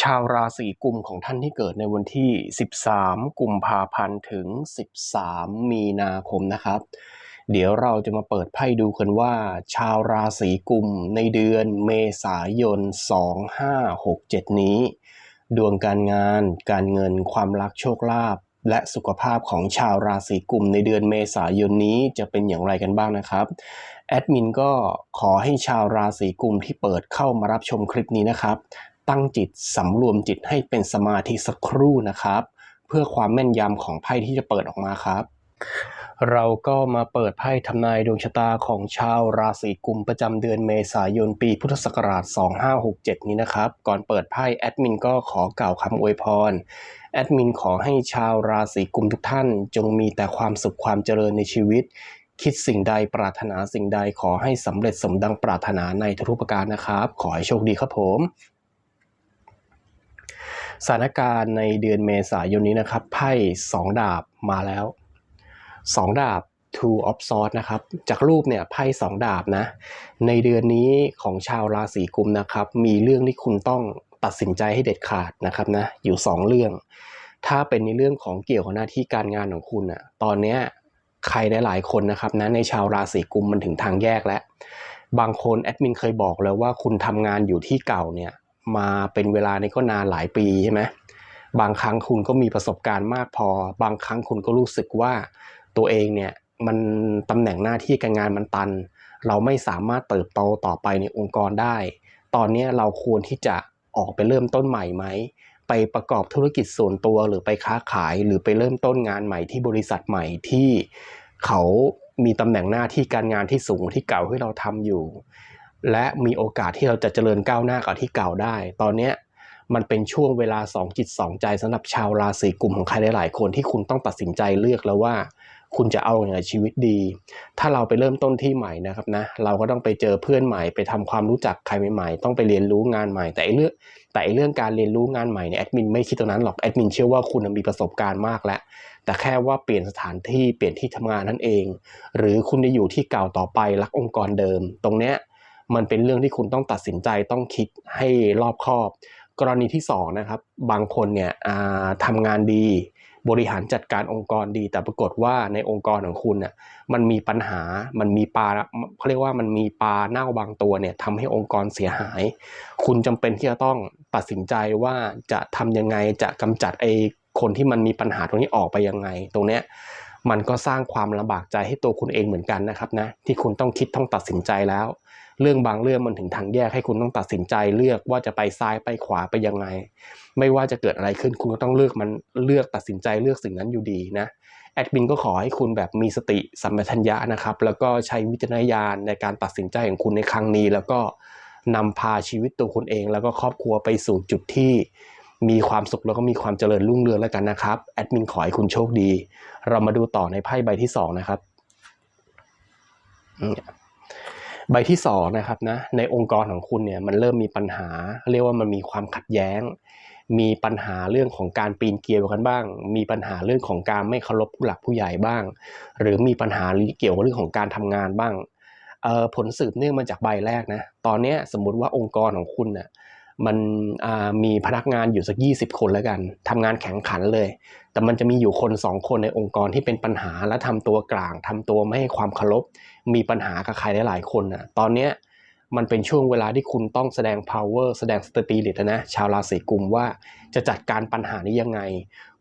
ชาวราศีกุมของท่านที่เกิดในวันที่ 13 กุมภาพันธ์ถึง 13 มีนาคมนะครับ เดี๋ยวเราจะมาเปิดไพ่ดูกันว่า ชาวราศีกุมในเดือนเมษายน 2567 นี้ ดวงการงาน การเงิน ความรักโชคลาภและสุขภาพของชาวราศีกุมในเดือนเมษายนนี้จะเป็นอย่างไรกันบ้างนะครับ แอดมินก็ขอให้ชาวราศีกุมที่เปิดเข้ามารับชมคลิปนี้นะครับ ตั้งจิตสำรวมจิตให้เป็นสมาธิสักครู่นะครับ เพื่อความแม่นยำของไพ่ที่จะเปิดออกมาครับ เราก็มาเปิดไพ่ทำนายดวงชะตาของชาวราศีกุมประจำเดือนเมษายนปีพุทธศักราช 2567 นี้นะครับ ก่อนเปิดไพ่แอดมินก็ขอกล่าวคำอวยพรแอดมินขอให้ชาวราศีกุมทุกท่าน จงมีแต่ความสุขความเจริญในชีวิต คิดสิ่งใดปรารถนาสิ่งใดขอให้สำเร็จสมดังปรารถนาในทุกประการนะครับ ขอให้โชคดีครับผม สถานการณ์ในเดือนเมษายนนี้นะครับ ไพ่สองดาบมาแล้วสองดาบ two of swords นะครับ จากรูปเนี่ยไพ่สองดาบนะ ในเดือนนี้ของชาวราศีกุมนะครับ มีเรื่องที่คุณต้องตัดสินใจให้เด็ดขาดนะครับนะ อยู่สองเรื่อง ถ้าเป็นในเรื่องของเกี่ยวกับหน้าที่การงานของคุณอะตอนเนี้ยใครหลายๆคนนะครับนะในชาวราศีกุมมันถึงทางแยกแล้ว บางคนแอดมินเคยบอกแล้วว่าคุณทำงานอยู่ที่เก่าเนี่ย มาเป็นเวลานี้ก็นานหลายปีใช่ไหมบางครั้งคุณก็มีประสบการณ์มากพอ บางครั้งคุณก็รู้สึกว่าตัวเองเนี่ยมันตำแหน่งหน้าที่การงานมันตัน เราไม่สามารถเติบโตต่อไปในองค์กรได้ ตอนนี้เราควรที่จะออกไปเริ่มต้นใหม่ไหม ไปประกอบธุรกิจส่วนตัวหรือไปค้าขายหรือไปเริ่มต้นงานใหม่ที่บริษัทใหม่ที่เขามีตำแหน่งหน้าที่การงานที่สูงที่เก่าที่เราทำอยู่ และมีโอกาสที่เราจะเจริญก้าวหน้ากับที่เก่าได้ ตอนเนี้มันเป็นช่วงเวลาสองจิตสองใจสำหรับชาวราศีกุมของใครหลายๆคนที่คุณต้องตัดสินใจเลือกแล้วว่า คุณจะเอาอย่างไรชีวิตดี ถ้าเราไปเริ่มต้นที่ใหม่นะครับนะเราก็ต้องไปเจอเพื่อนใหม่ไปทำความรู้จักใครใหม่ๆต้องไปเรียนรู้งานใหม่ แต่ไอเรื่องแต่ไอเรื่องการเรียนรู้งานใหม่เนี่ยแอดมินไม่คิดตรงนั้นหรอกแอดมินเชื่อว่าคุณมีประสบการณ์มากแล้วแต่แค่ว่าเปลี่ยนสถานที่เปลี่ยนที่ทำงานนั่นเอง หรือคุณจะอยู่ที่เก่าต่อไปรักองค์กรเดิม ตรงเนี้ย มันเป็นเรื่องที่คุณต้องตัดสินใจต้องคิดให้รอบคอบ กรณีที่สองนะครับบางคนเนี่ยทำงานดี บริหารจัดการองค์กรดี แต่ปรากฏว่าในองค์กรของคุณน่ะมันมีปัญหามันมีปลาเขาเรียกว่ามันมีปลาเน่าบางตัวเนี่ยทำให้องค์กรเสียหาย คุณจำเป็นที่จะต้องตัดสินใจว่าจะทำยังไงจะกำจัดไอ้คนที่มันมีปัญหาตรงนี้ออกไปยังไง ตรงเนี้ย มันก็สร้างความลำบากใจให้ตัวคุณเองเหมือนกันนะครับนะที่คุณต้องคิดต้องตัดสินใจแล้ว เรื่องบางเรื่องมันถึงทางแยกให้คุณต้องตัดสินใจเลือกว่าจะไปซ้ายไปขวาไปยังไง ไม่ว่าจะเกิดอะไรขึ้นคุณก็ต้องเลือกมันเลือกตัดสินใจเลือกสิ่งนั้นอยู่ดีนะแอดมินก็ขอให้คุณแบบมีสติสัมปชัญญะนะครับ แล้วก็ใช้วิจารณญาณในการตัดสินใจของคุณในครั้งนี้ แล้วก็นำพาชีวิตตัวคุณเอง แล้วก็ครอบครัวไปสู่จุดที่ มีความสุขแล้วก็มีความเจริญรุ่งเรืองแล้วกันนะครับแอดมินขอให้คุณโชคดี เรามาดูต่อในไพ่ใบที่สองนะครับใบที่สองนะครับนะในองค์กรของคุณเนี่ยมันเริ่มมีปัญหา เรียกว่ามันมีความขัดแย้ง มีปัญหาเรื่องของการปีนเกียวกันบ้าง มีปัญหาเรื่องของการไม่เคารพผู้หลักผู้ใหญ่บ้าง หรือมีปัญหาเกี่ยวกับเรื่องของการทำงานบ้างผลสืบเนื่องมาจากใบแรกนะ ตอนนี้สมมุติว่าองค์กรของคุณน่ะ มันมีพนักงานอยู่สัก 20 คนแล้วกันทำงานแข่งขันเลย แต่มันจะมีอยู่คน 2 คนในองค์กรที่เป็นปัญหาและทำตัวกลางทำตัวไม่ให้ความเคารพมีปัญหากับใครหลายๆคนอะตอนเนี้ยมันเป็นช่วงเวลาที่คุณต้องแสดง power แสดงสติลิตนะชาวราศีกุมว่าจะจัดการปัญหานี้ยังไง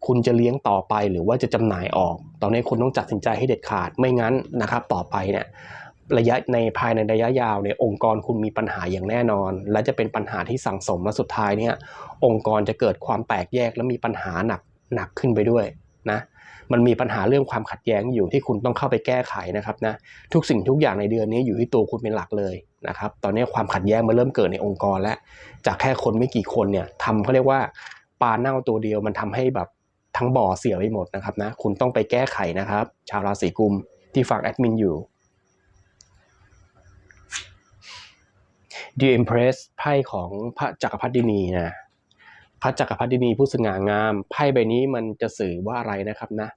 คุณจะเลี้ยงต่อไปหรือว่าจะจำหน่ายออก ตอนนี้คุณต้องตัดสินใจให้เด็ดขาดไม่งั้นนะครับ ต่อไปเนี่ย ระยะในภายในระยะยาวเนี่ยองค์กรคุณมีปัญหาอย่างแน่นอน และจะเป็นปัญหาที่สั่งสมและสุดท้ายเนี่ยองค์กรจะเกิดความแตกแยกและมีปัญหาหนักหนักขึ้นไปด้วยนะมันมีปัญหาเรื่องความขัดแย้งอยู่ที่คุณต้องเข้าไปแก้ไขนะครับนะทุกสิ่งทุกอย่างในเดือนนี้อยู่ที่ตัวคุณเป็นหลักเลยนะครับตอนนี้ความขัดแย้งมาเริ่มเกิดในองค์กรแล้วจากแค่คนไม่กี่คนเนี่ยทำเขาเรียกว่าปลาเน่าตัวเดียวมันทำให้แบบทั้งบ่อเสียไปหมดนะครับนะคุณต้องไปแก้ไขนะครับ ชาวราศีกุมที่ฟังแอดมินอยู่ ดีเอ็มเพรสไพ่ของพระจักรพรรดินีนะพระจักรพรรดินีผู้สง่างามไพ่ใบนี้มันจะสื่อว่าอะไรนะครับนะ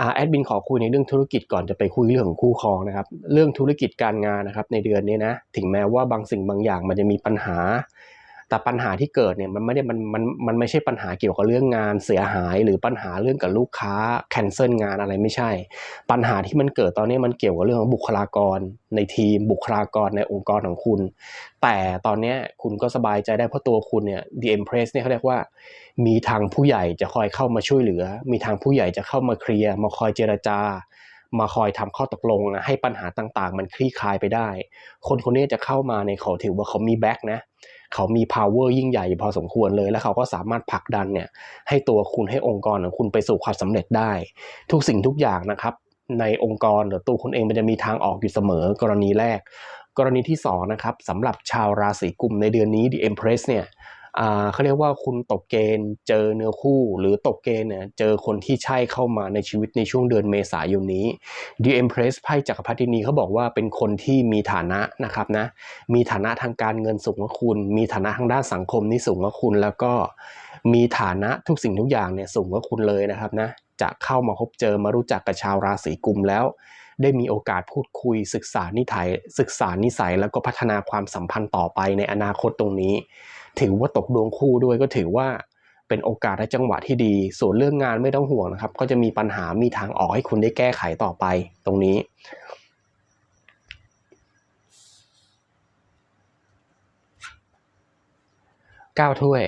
อาแอดมินขอคุยในเรื่องธุรกิจก่อนจะไปคุยเรื่องของคู่ครองนะครับ เรื่องธุรกิจการงานนะครับในเดือนนี้นะ ถึงแม้ว่าบางสิ่งบางอย่างมันจะมีปัญหา แต่ปัญหาที่เกิดเนี่ยมันไม่ได้มันมันมันไม่ใช่ปัญหาเกี่ยวกับเรื่องงานเสียหาย หรือปัญหาเรื่องกับลูกค้าแคนเซิลงานอะไรไม่ใช่ ปัญหาที่มันเกิดตอนนี้มันเกี่ยวกับเรื่องของบุคลากร ในทีมบุคลากรในองค์กรของคุณ แต่ตอนนี้คุณก็สบายใจได้เพราะตัวคุณเนี่ย The Empress เนี่ยเขาเรียกว่า มีทางผู้ใหญ่จะคอยเข้ามาช่วยเหลือ มีทางผู้ใหญ่จะเข้ามาเคลียร์มาคอยเจรจา มาคอยทำข้อตกลงนะให้ปัญหาต่างๆ มันคลี่คลายไปได้ คนคนนี้จะเข้ามาในเขาถือว่าเขามีแบ็กนะเขามี power ยิ่งใหญ่พอสมควรเลย แล้วเขาก็สามารถผลักดันเนี่ยให้ตัวคุณให้องค์กรของคุณไปสู่ความสำเร็จได้ ทุกสิ่งทุกอย่างนะครับ ในองค์กรหรือตัวคุณเองมันจะมีทางออกอยู่เสมอ กรณีแรก กรณีที่สองนะครับสำหรับชาวราศีกุมในเดือนนี้ The Empress เนี่ย เขาเรียกว่าคุณตกเกณฑ์เจอเนื้อคู่ หรือตกเกณฑ์เนี่ยเจอคนที่ใช่เข้ามาในชีวิตในช่วงเดือนเมษายนนี้ The Empress ไพ่จักรพรรดินีเขาบอกว่าเป็นคนที่มีฐานะนะครับนะมีฐานะทางการเงินสูงกว่าคุณ มีฐานะทางด้านสังคมนี่สูงกว่าคุณ แล้วก็มีฐานะทุกสิ่งทุกอย่างเนี่ยสูงกว่าคุณเลยนะครับนะจะเข้ามาพบเจอมารู้จักกับชาวราศีกุมแล้วได้มีโอกาสพูดคุยศึกษานิสัยศึกษานิสัยแล้วก็พัฒนาความสัมพันธ์ต่อไปในอนาคตตรงนี้ ถือว่าตกดวงคู่ด้วยก็ถือว่าเป็นโอกาสและจังหวะที่ดี ส่วนเรื่องงานไม่ต้องห่วงนะครับ ก็จะมีปัญหามีทางออกให้คุณได้แก้ไขต่อไปตรงนี้ ก้าวถ้วย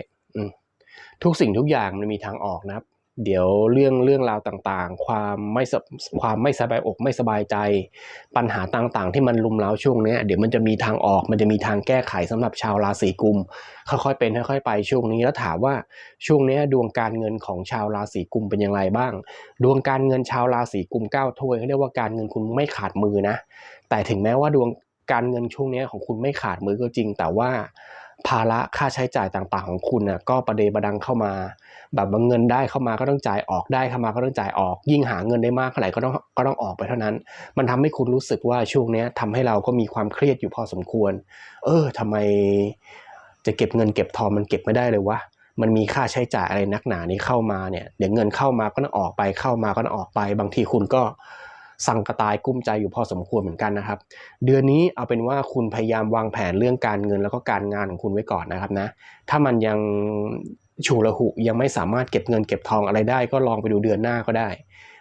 ทุกสิ่งทุกอย่างมันมีทางออกนะครับ เดี๋ยวเรื่องเรื่องราวต่างๆ ความไม่สบความไม่สบายอกไม่สบายใจ ปัญหาต่างๆ ที่มันลุมเล้าช่วงนี้เดี๋ยวมันจะมีทางออกมันจะมีทางแก้ไขสำหรับชาวราศีกุมค่อยๆเป็นค่อยๆไปช่วงนี้แล้วถามว่าช่วงนี้ดวงการเงินของชาวราศีกุมเป็นอย่างไรบ้าง ดวงการเงินชาวราศีกุมก้าวถ้วยเขาเรียกว่าการเงินคุณไม่ขาดมือนะ แต่ถึงแม้ว่าดวงการเงินช่วงนี้ของคุณไม่ขาดมือก็จริง แต่ว่า ภาระค่าใช้จ่ายต่างๆของคุณน่ะก็ประเดประดังเข้ามา แบบว่าเงินได้เข้ามาก็ต้องจ่ายออกได้เข้ามาก็ต้องจ่ายออก ยิ่งหาเงินได้มากเท่าไหร่ก็ต้องก็ต้องออกไปเท่านั้น มันทำให้คุณรู้สึกว่าช่วงนี้ยทำให้เราก็มีความเครียดอยู่พอสมควร เออทำไมจะเก็บเงินเก็บทองมันเก็บไม่ได้เลยวะมันมีค่าใช้จ่ายอะไรนักหนานี้เข้ามาเนี่ยเดี๋ยวเงินเข้ามาก็ต้องออกไปเข้ามาก็ต้องออกไป บางทีคุณก็ สั่งกระตายกุ้มใจอยู่พอสมควรเหมือนกันนะครับ เดือนนี้เอาเป็นว่าคุณพยายามวางแผนเรื่องการเงินแล้วก็การงานของคุณไว้ก่อนนะครับนะ ถ้ามันยังฉุกละหุยังไม่สามารถเก็บเงินเก็บทองอะไรได้ ก็ลองไปดูเดือนหน้าก็ได้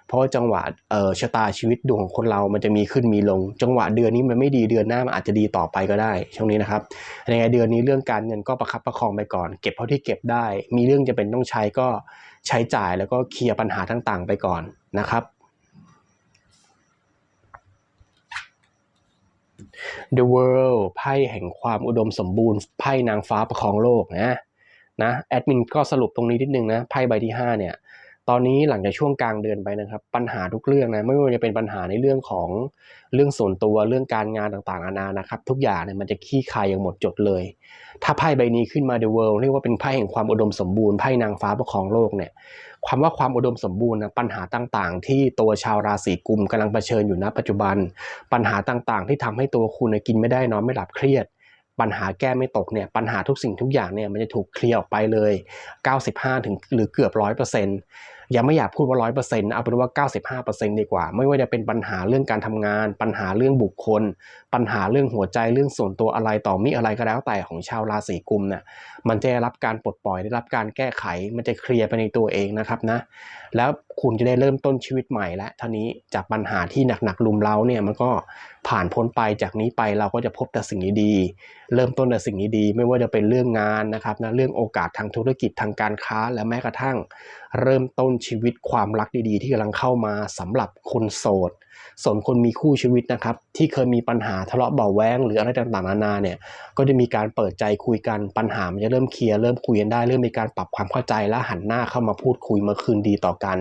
เพราะจังหวะเออชะตาชีวิตดวงของคนเรามันจะมีขึ้นมีลง จังหวะเดือนนี้มันไม่ดีเดือนหน้ามันอาจจะดีต่อไปก็ได้ ช่วงนี้นะครับยังไงเดือนนี้เรื่องการเงินก็ประคับประคองไปก่อน เก็บเท่าที่เก็บได้ มีเรื่องจะเป็นต้องใช้ก็ใช้จ่ายแล้วก็เคลียร์ปัญหาต่างๆ ไปก่อนนะครับ The World ไพ่แห่งความอุดมสมบูรณ์ไพ่นางฟ้าประคองโลกนะนะแอดมินก็สรุปตรงนี้นิดนึงนะไพ่ใบที่ 5 เนี่ย ตอนนี้หลังจากช่วงกลางเดือนไปนะครับ ปัญหาทุกเรื่องนะไม่ว่าจะเป็นปัญหาในเรื่องของเรื่องส่วนตัวเรื่องการงานต่างๆนานานะครับ ทุกอย่างเนี่ยมันจะขี้คายอย่างหมดจดเลย ถ้าไพ่ใบนี้ขึ้นมา The World เรียกว่าเป็นไพ่แห่งความอุดมสมบูรณ์ไพ่นางฟ้าประคองโลกเนี่ยความว่าความอุดมสมบูรณ์นะปัญหาต่างๆ ที่ตัวชาวราศีกุมกำลังเผชิญอยู่ณปัจจุบัน ปัญหาต่างๆ ที่ทำให้ตัวคุณกินไม่ได้นอนไม่หลับเครียด ปัญหาแก้ไม่ตกเนี่ยปัญหาทุกสิ่งทุกอย่างเนี่ยมันจะถูกเคลียร์ออกไปเลย 95ถึงหรือเกือบร้อยเปอร์เซ็นต์ ยังไม่อยากพูดว่าร้อยเปอร์เซ็นต์เอาเป็นว่า95เปอร์เซ็นต์ดีกว่า ไม่ว่าจะเป็นปัญหาเรื่องการทำงาน ปัญหาเรื่องบุคคล ปัญหาเรื่องหัวใจเรื่องส่วนตัวอะไรต่อมีอะไรก็แล้วแต่ของชาวราศีกุมเนี่ยมันจะได้รับการปลดปล่อยได้รับการแก้ไข มันจะเคลียร์ไปในตัวเองนะครับนะแล้วคุณจะได้เริ่มต้นชีวิตใหม่แล้วท่านี้จากปัญหาที่หนักๆลุมเร้าเนี่ยมันก็ผ่านพ้นไปจากนี้ไปเราก็จะพบแต่สิ่งดีๆเริ่มต้นแต่สิ่งดีๆไม่ว่าจะเป็นเรื่องงานนะครับนะเรื่องโอกาสทางธุรกิจทางการค้าและแม้กระทั่ง เริ่มต้นชีวิตความรักดีๆ ที่กำลังเข้ามาสำหรับคนโสด ส่วนคนมีคู่ชีวิตนะครับ ที่เคยมีปัญหาทะเลาะเบาแวงหรืออะไรต่างๆนานาเนี่ยก็จะมีการเปิดใจคุยกันปัญหามันจะเริ่มเคลียร์เริ่มคุยกันได้เริ่มมีการปรับความเข้าใจและหันหน้าเข้ามาพูดคุยมาคืนดีต่อกัน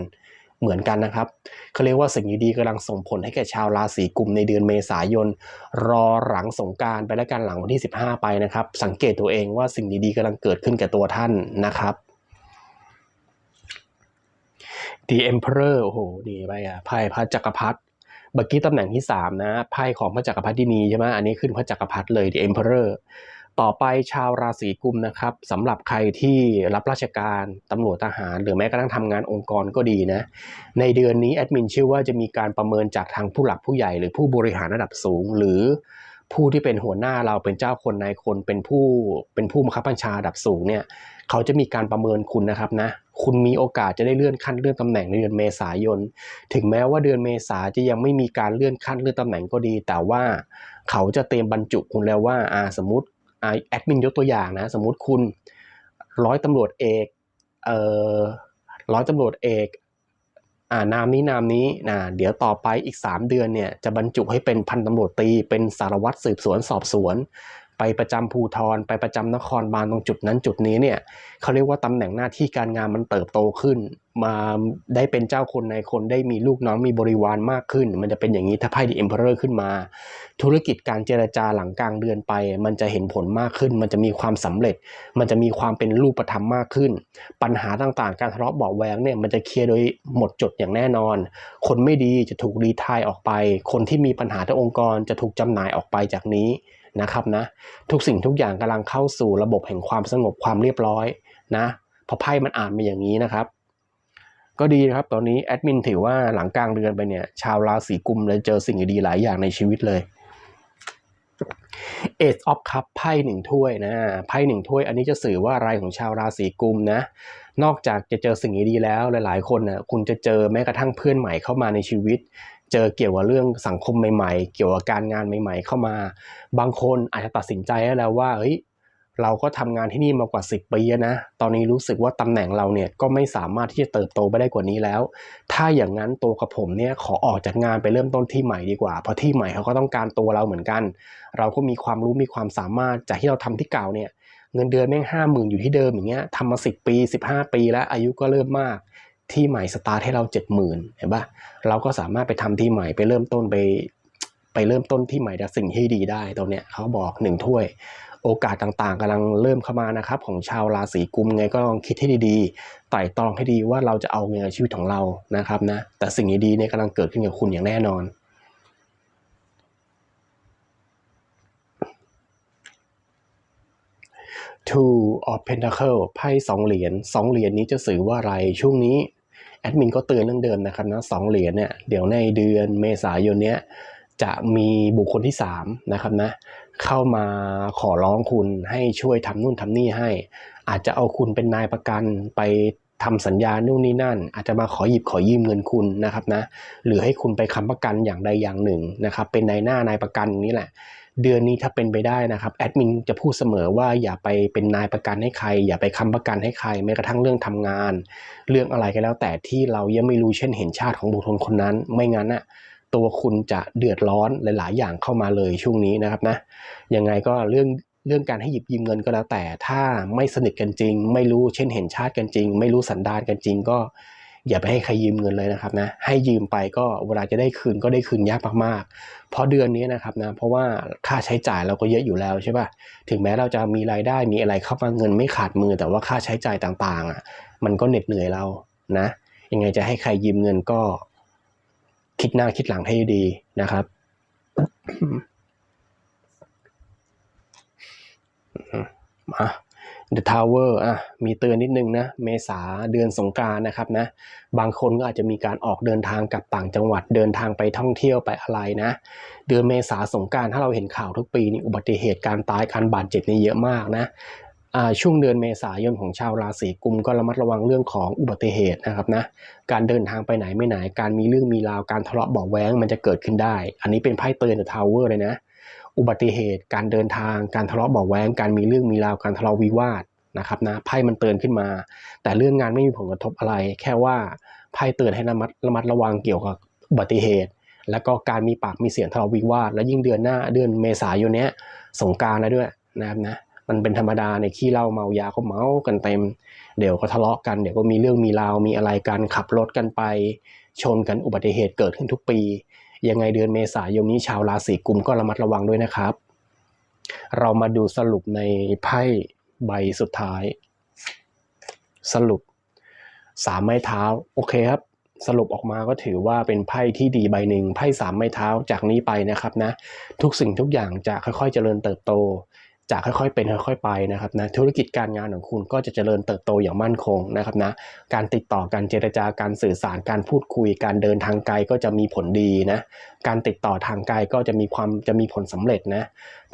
เหมือนกันนะครับเขาเรียกว่าสิ่งดีๆกำลังส่งผลให้แก่ชาวราศีกุมในเดือนเมษายน รอหลังสงการไปแล้วกันหลังวันที่ 15 ไปนะครับ สังเกตตัวเองว่าสิ่งดีๆกำลังเกิดขึ้นแก่ตัวท่านนะครับ The Emperor โอ้โหดีไปอะไพ่พระจักรพรรดิเมื่อกี้ตำแหน่งที่ 3 นะไพ่ของพระจักรพรรดินีใช่ไหมอันนี้ขึ้นพระจักรพรรดิเลย The Emperor ต่อไปชาวราศีกุมนะครับสำหรับใครที่รับราชการตำรวจทหาร หรือแม้กระทั่งทำงานองค์กรก็ดีนะในเดือนนี้แอดมินเชื่อว่าจะมีการประเมินจากทางผู้หลักผู้ใหญ่หรือผู้บริหารระดับสูง หรือ ผู้ที่เป็นหัวหน้าเราเป็นเจ้าคนนายคนเป็นผู้เป็นผู้บังคับบัญชาระดับสูงเนี่ยเขาจะมีการประเมินคุณนะครับนะคุณมีโอกาสจะได้เลื่อนขั้นเลื่อนตำแหน่งในเดือนเมษายน ถึงแม้ว่าเดือนเมษาจะยังไม่มีการเลื่อนขั้นเลื่อนตำแหน่งก็ดี แต่ว่าเขาจะเตรียมบรรจุคุณแล้วว่าอาสมมติอแอดมินยกตัวอย่างนะ สมมติคุณร้อยตำรวจเอกเอ่อร้อยตำรวจเอก อ่านามนี้นามนี้นะเดี๋ยวต่อไปอีก 3 เดือนเนี่ยจะบรรจุให้เป็นพันตำรวจตีเป็นสารวัตรสืบสวนสอบสวน ไปประจำภูทรไปประจำนครบาลตรงจุดนั้นจุดนี้เนี่ยเขาเรียกว่าตำแหน่งหน้าที่การงานมันเติบโตขึ้น มาได้เป็นเจ้าคนในคนได้มีลูกน้องมีบริวารมากขึ้น มันจะเป็นอย่างนี้ถ้าไพ่ดีเอ็มเพอเรอร์ขึ้นมา ธุรกิจการเจรจาหลังกลางเดือนไป มันจะเห็นผลมากขึ้น มันจะมีความสำเร็จ มันจะมีความเป็นรูปธรรมมากขึ้น ปัญหาต่างๆ การทะเลาะเบาแวงเนี่ยมันจะเคลียร์โดยหมดจดอย่างแน่นอน คนไม่ดีจะถูกรีไทายออกไป คนที่มีปัญหาทั้งองค์กรจะถูกจำหน่ายออกไปจากนี้ นะครับนะทุกสิ่งทุกอย่างกำลังเข้าสู่ระบบแห่งความสงบความเรียบร้อยนะพราะไพ่มันอ่านมาอย่างนี้นะครับ ก็ดีนะครับตอนนี้แอดมินถือว่าหลังกลางเดือนไปเนี่ย ชาวราศีกุมเลยเจอสิ่งดีๆหลายอย่างในชีวิตเลยเอ e ออฟคัพไพ่หนึ่งถ้วยนะไพ่หนึ่งถ้วย อันนี้จะสื่อว่าอะไรของชาวราศีกุมนะ นอกจากจะเจอสิ่งดีแล้วหลาย ๆ คนนะ่ะคุณจะเจอแม้กระทั่งเพื่อนใหม่เข้ามาในชีวิต เจอเกี่ยวกับเรื่องสังคมใหม่ๆ เกี่ยวกับการงานใหม่ ๆ เข้ามา บางคนอาจจะตัดสินใจแล้วว่าเฮ้ยเราก็ทำงานที่นี่มากว่า 10 ปีนะ ตอนนี้รู้สึกว่าตำแหน่งเราเนี่ยก็ไม่สามารถที่จะเติบโตไปได้กว่านี้แล้ว ถ้าอย่างนั้นตัวกับผมเนี่ยขอออกจากงานไปเริ่มต้นที่ใหม่ดีกว่า เพราะที่ใหม่เขาก็ต้องการตัวเราเหมือนกัน เราก็มีความรู้มีความสามารถจากที่เราทำที่เก่าเนี่ยเงินเดือนแม่งห้าหมื่นอยู่ที่เดิมอย่างเงี้ยทำมาสิปี 15 ปีแล้วอายุก็เริ่มมาก ที่ใหม่สตาร์ทให้เรา70,000เห็นปะเราก็สามารถไปทำที่ใหม่ไปเริ่มต้นไป ไปเริ่มต้นที่ใหม่จากสิ่งที่ดีได้ตรงเนี้ยเขาบอกหนึ่งถ้วย โอกาสต่างๆกำลังเริ่มเข้ามานะครับ ของชาวราศีกุมไงก็ลองคิดให้ดีๆไต่ตองให้ดีว่าเราจะเอาไงกับชีวิตของเรานะครับนะแต่สิ่งดีๆเนี่ยกำลังเกิดขึ้นกับคุณอย่างแน่นอน Two of Pentacle ไพ่สองเหรียญสองเหรียญนี้จะสื่อว่าอะไรช่วงนี้ แอดมินก็เตือนเรื่องเดิมนะครับนะสองเหรียญเนี่ยเดี๋ยวในเดือนเมษายนเนี้ยจะมีบุคคลที่3นะครับนะเข้ามาขอร้องคุณให้ช่วยทำนู่นทำนี่ให้ อาจจะเอาคุณเป็นนายประกันไปทำสัญญานู่นนี่นั่น อาจจะมาขอหยิบขอยืมเงินคุณนะครับนะหรือให้คุณไปค้ำประกันอย่างใดอย่างหนึ่งนะครับเป็นนายหน้านายประกันนี่แหละ เดือนนี้ถ้าเป็นไปได้นะครับแอดมินจะพูดเสมอว่าอย่าไปเป็นนายประกันให้ใคร อย่าไปค้ำประกันให้ใครแม้กระทั่งเรื่องทำงาน เรื่องอะไรก็แล้วแต่ที่เรายังไม่รู้เช่นเห็นชาติของบุคคลคนนั้น ไม่งั้นน่ะตัวคุณจะเดือดร้อนหลาย ๆ อย่างเข้ามาเลยช่วงนี้นะครับนะยังไงก็เรื่องเรื่องการให้หยิบยืมเงินก็แล้วแต่ ถ้าไม่สนิทกันจริง ไม่รู้เช่นเห็นชาติกันจริง ไม่รู้สันดานกันจริงก็ อย่าไปให้ใครยืมเงินเลยนะครับนะให้ยืมไปก็เวลาจะได้คืนก็ได้คืนยากมากๆ เพราะเดือนนี้นะครับนะเพราะว่าค่าใช้จ่ายเราก็เยอะอยู่แล้วใช่ป่ะถึงแม้เราจะมีรายได้มีอะไรเข้ามาเงินไม่ขาดมือ แต่ว่าค่าใช้จ่ายต่างๆอะมันก็เหน็ดเหนื่อยเรานะยังไงจะให้ใครยืมเงินก็ คิดหน้าคิดหลังให้ดีนะครับมา The Tower อะมีเตือนนิดนึงนะ เมษาเดือนสงกานต์นะครับนะ บางคนก็อาจจะมีการออกเดินทางกลับต่างจังหวัดเดินทางไปท่องเที่ยวไปอะไรนะ เดือนเมษาสงการถ้าเราเห็นข่าวทุกปีนี่อุบัติเหตุการตายการบาดเจ็บนี่เยอะมากนะช่วงเดือนเมษายนของชาวราศีกุมก็ระมัดระวังเรื่องของอุบัติเหตุนะครับนะการเดินทางไปไหนไม่ไหน การมีเรื่องมีราวการทะเลาะเบาะแว้งมันจะเกิดขึ้นได้ อันนี้เป็นไพ่เตือน The Tower เลยนะ อุบัติเหตุ การเดินทาง การทะเลาะเบาแวงการมีเรื่องมีราว การทะเลาะวิวาทนะครับนะไพ่มันเตือนขึ้นมา แต่เรื่องงานไม่มีผลกระทบอะไร แค่ว่าไพ่เตือนให้ระมัดระมัดระวังเกี่ยวกับอุบัติเหตุ แล้วก็การมีปากมีเสียงทะเลาะวิวาท แล้วยิ่งเดือนหน้าเดือนเมษายนเนี้ยสงการแล้วด้วยนะครับนะมันเป็นธรรมดาในขี้เหล้าเมายาก็เมากันเต็ม เดี๋ยวก็ทะเลาะกันเดี๋ยวก็มีเรื่องมีราวมีอะไรกันขับรถกันไป ชนกันอุบัติเหตุเกิดขึ้นทุกปี ยังไงเดือนเมษายนนี้ชาวราศีกุมก็ระมัดระวังด้วยนะครับ เรามาดูสรุปในไพ่ใบสุดท้าย สรุปสามไม้เท้าโอเคครับสรุปออกมาก็ถือว่าเป็นไพ่ที่ดีใบหนึ่งไพ่สามไม้เท้าจากนี้ไปนะครับนะ ทุกสิ่งทุกอย่างจะค่อยๆเจริญเติบโต จะค่อยๆ เป็นค่อยๆไปนะครับนะธุรกิจการงานของคุณก็จะเจริญเติบโตอย่างมั่นคงนะครับนะการติดต่อการเจรจาการสื่อสารการพูดคุย การเดินทางไกลก็จะมีผลดีนะการติดต่อทางไกลก็จะมีความจะมีผลสำเร็จนะ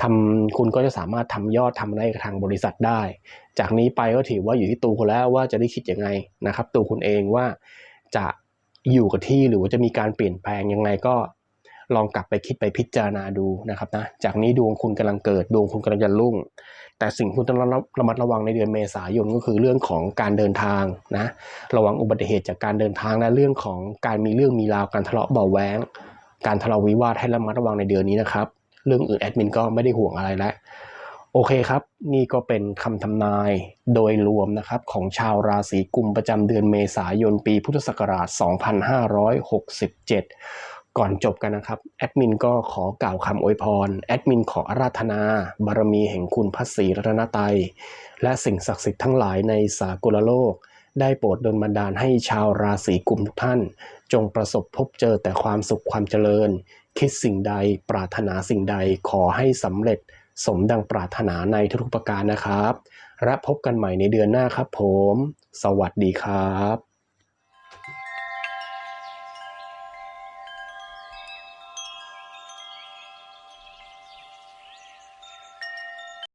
ทำคุณก็จะสามารถทำยอดทำอะไรกับทางบริษัทได้ จากนี้ไปก็ถือว่าอยู่ที่ตัวคุณแล้วว่าจะได้คิดยังไงนะครับตัวคุณเองว่าจะอยู่กับที่หรือว่าจะมีการเปลี่ยนแปลงยังไงก็ ลองกลับไปคิดไปพิจารณาดูนะครับนะจากนี้ดวงคุณกำลังเกิดดวงคุณกำลังจะรุ่ง แต่สิ่งที่คุณต้องระมัดระวังในเดือนเมษายนก็คือเรื่องของการเดินทางนะระวังอุบัติเหตุจากการเดินทางและเรื่องของการมีเรื่องมีราวการทะเลาะเบาะแว้งการทะเลาะวิวาทให้ระมัดระวังในเดือนนี้นะครับเรื่องอื่นแอดมินก็ไม่ได้ห่วงอะไรแล้วโอเคครับ นี่ก็เป็นคำทำนายโดยรวมนะครับของชาวราศีกุมประจำเดือนเมษายนปีพุทธศักราช 2567 ก่อนจบกันนะครับ แอดมินก็ขอกล่าวคำอวยพร แอดมินขออาราธนา บารมีแห่งคุณพระศรีรัตนตรัย และสิ่งศักดิ์สิทธิ์ทั้งหลายในสากลโลก ได้โปรดดลบันดาลให้ชาวราศีกุมทุกท่าน จงประสบพบเจอแต่ความสุขความเจริญ คิดสิ่งใดปรารถนาสิ่งใดขอให้สำเร็จ สมดังปรารถนาในทุกๆประการนะครับ และพบกันใหม่ในเดือนหน้าครับผม สวัสดีครับ